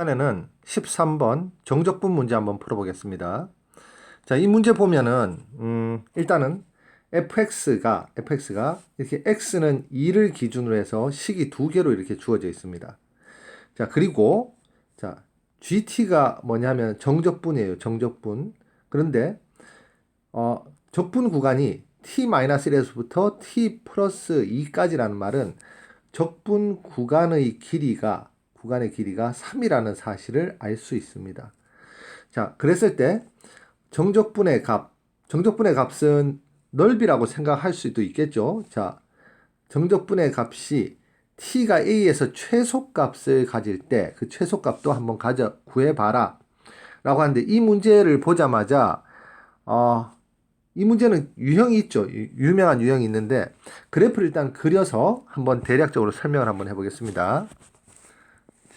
시간에는 13번 정적분 문제 한번 풀어보겠습니다. 자, 이 문제 보면은 음, 일단은 fx가 fx가 이렇게 x는 2를 기준으로 해서 식이 두 개로 이렇게 주어져 있습니다. 자, 그리고 자, gt가 뭐냐면 정적분이에요. 정적분. 그런데 어, 적분 구간이 t-1에서부터 t 플러스 2까지라는 말은 적분 구간의 길이가 구간의 길이가 3이라는 사실을 알 수 있습니다. 자, 그랬을 때 정적분의 값, 정적분의 값은 넓이라고 생각할 수도 있겠죠. 자, 정적분의 값이 t가 a에서 최소값을 가질 때 그 최소값도 한번 가져 구해봐라. 라고 하는데 이 문제를 보자마자 어, 이 문제는 유형이 있죠. 유- 유명한 유형이 있는데 그래프를 일단 그려서 한번 대략적으로 설명을 한번 해보겠습니다.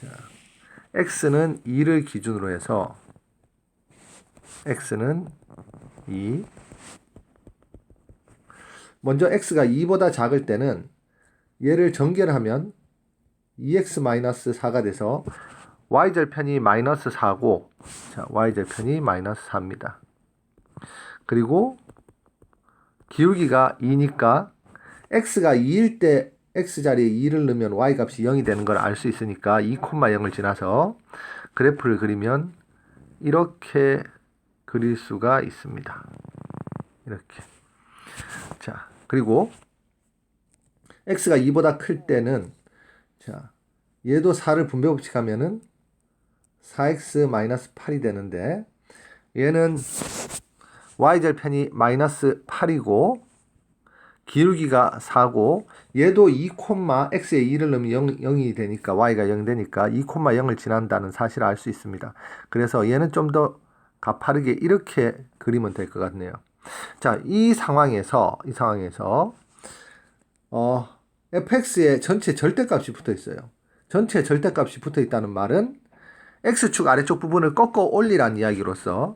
자, x는 2를 기준으로 해서 x는 2 먼저 x가 2보다 작을 때는 얘를 전개를 E 하면 2x-4가 돼서 y절편이 마이너스 4고 자, y절편이 마이너스 4입니다. 그리고 기울기가 2니까 x가 2일 때 x 자리에 2를 넣으면 y 값이 0이 되는 걸 알 수 있으니까 2,0을 지나서 그래프를 그리면 이렇게 그릴 수가 있습니다. 이렇게. 자, 그리고 x가 2보다 클 때는 자, 얘도 4를 분배 법칙 하면은 4x-8이 되는데 얘는 y절편이 마이너스 8이고 기울기가 4고 얘도 2, x에 2를 넣으면 0, 0이 되니까 y가 0 되니까 2, 0을 지난다는 사실을 알 수 있습니다. 그래서 얘는 좀 더 가파르게 이렇게 그리면 될 것 같네요. 자, 이 상황에서 이 상황에서 어, fx의 전체 절대값이 붙어 있어요. 전체 절대값이 붙어 있다는 말은 x축 아래쪽 부분을 꺾어 올리라는 이야기로서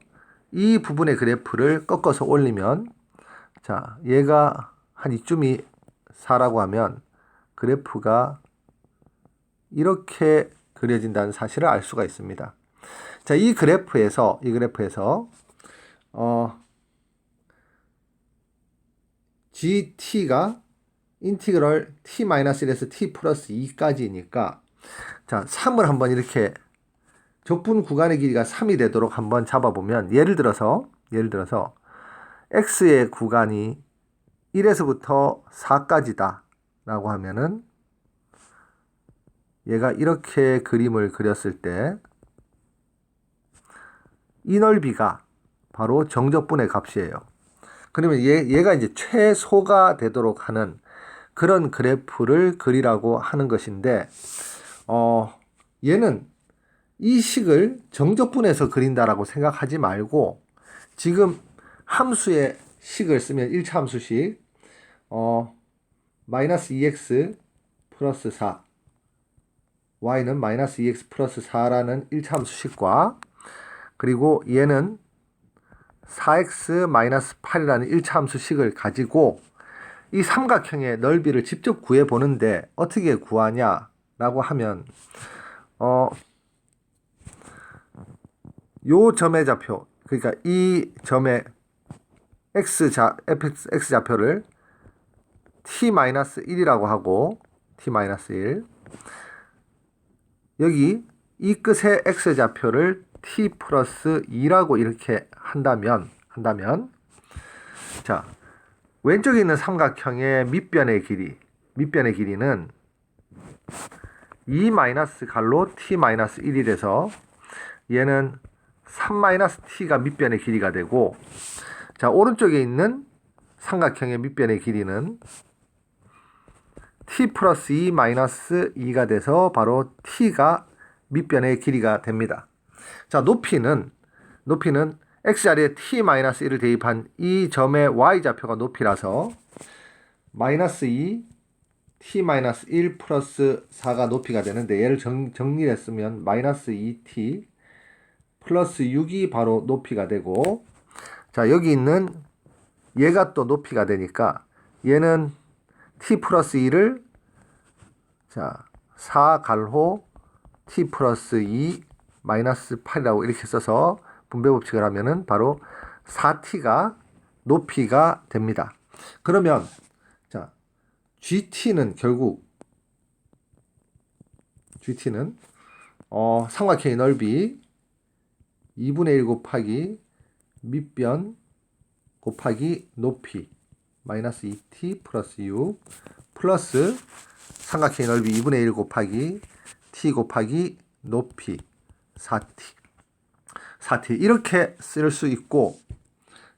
이 부분의 그래프를 꺾어서 올리면 자 얘가 한 이쯤이 4라고 하면 그래프가 이렇게 그려진다는 사실을 알 수가 있습니다. 자, 이 그래프에서 이 그래프에서 어 gt가 인티그럴 t-1에서 t 플러스 2까지니까 자, 3을 한번 이렇게 적분 구간의 길이가 3이 되도록 한번 잡아보면 예를 들어서 예를 들어서 x의 구간이 1에서부터 4까지다 라고 하면은 얘가 이렇게 그림을 그렸을 때 이 넓이가 바로 정적분의 값이에요. 그러면 얘, 얘가 이제 최소가 되도록 하는 그런 그래프를 그리라고 하는 것인데 어, 얘는 이 식을 정적분해서 그린다라고 생각하지 말고 지금 함수의 식을 쓰면 1차 함수식. 어 마이너스 2x 플러스 4 y는 마이너스 2x 플러스 4라는 1차 함수식과 그리고 얘는 4x 마이너스 8이라는 1차 함수식을 가지고 이 삼각형의 넓이를 직접 구해 보는데 어떻게 구하냐 라고 하면 어 요 점의 좌표 그러니까 이 점의 x 자 fx x 좌표를 t-1이라고 하고 t-1 여기 이 끝의 x 좌표를 t 플러스 2라고 이렇게 한다면 한다면 자 왼쪽에 있는 삼각형의 밑변의 길이 밑변의 길이는 2 마이너스 갈로 t 마이너스 1이래서 얘는 3 마이너스 t가 밑변의 길이가 되고 자 오른쪽에 있는 삼각형의 밑변의 길이는 t 플러스 2 마이너스 2가 돼서 바로 t가 밑변의 길이가 됩니다. 자 높이는 높이는 x 자리에 t 마이너스 1을 대입한 이 점의 y 좌표가 높이라서 마이너스 2 t 마이너스 1 플러스 4가 높이가 되는데 얘를 정, 정리를 했으면 마이너스 2t 플러스 6이 바로 높이가 되고 자 여기 있는 얘가 또 높이가 되니까 얘는 t 플러스 2를 자 4 갈호 t 플러스 2 마이너스 8이라고 이렇게 써서 분배 법칙을 하면은 바로 4t가 높이가 됩니다. 그러면 자 GT는 결국 GT는 어, 삼각형의 넓이 2분의 1 곱하기 밑변 곱하기 높이 마이너스 2t 플러스 6 플러스 삼각형의 넓이 2분의 1 곱하기 t 곱하기 높이 4t 4t 이렇게 쓸 수 있고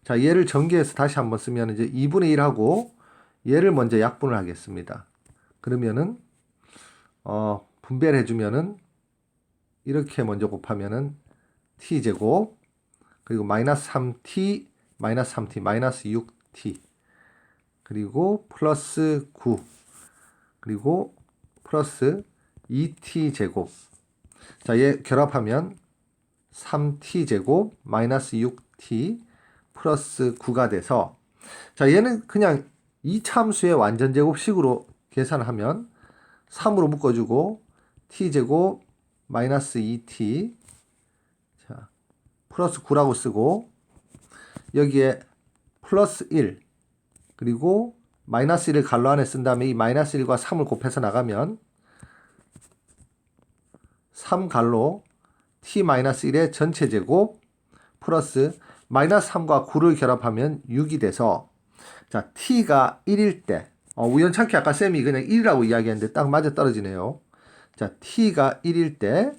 자 얘를 전개해서 다시 한번 쓰면 이제 2분의 1하고 얘를 먼저 약분을 하겠습니다. 그러면은 어, 분배를 해주면은 이렇게 먼저 곱하면은 t 제곱 그리고 마이너스 3t 마이너스 3t 마이너스 6t 그리고 플러스 9 그리고 플러스 2t 제곱. 자 얘 결합하면 3t 제곱 마이너스 6t 플러스 9가 돼서. 자 얘는 그냥 이 참수의 완전 제곱식으로 계산하면 3으로 묶어주고 t 제곱 마이너스 2t 자 플러스 9라고 쓰고 여기에 플러스 1 그리고 마이너스 1을 갈로 안에 쓴 다음에 이 마이너스 1과 3을 곱해서 나가면 3 갈로 t 마이너스 1의 전체 제곱 플러스 마이너스 3과 9를 결합하면 6이 돼서 자 t가 1일 때 어, 우연찮게 아까 쌤이 그냥 1이라고 이야기했는데 딱 맞아 떨어지네요. 자 t가 1일 때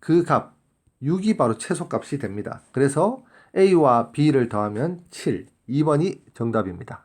그 값 6이 바로 최소값이 됩니다. 그래서 a와 b를 더하면 7. 2번이 정답입니다.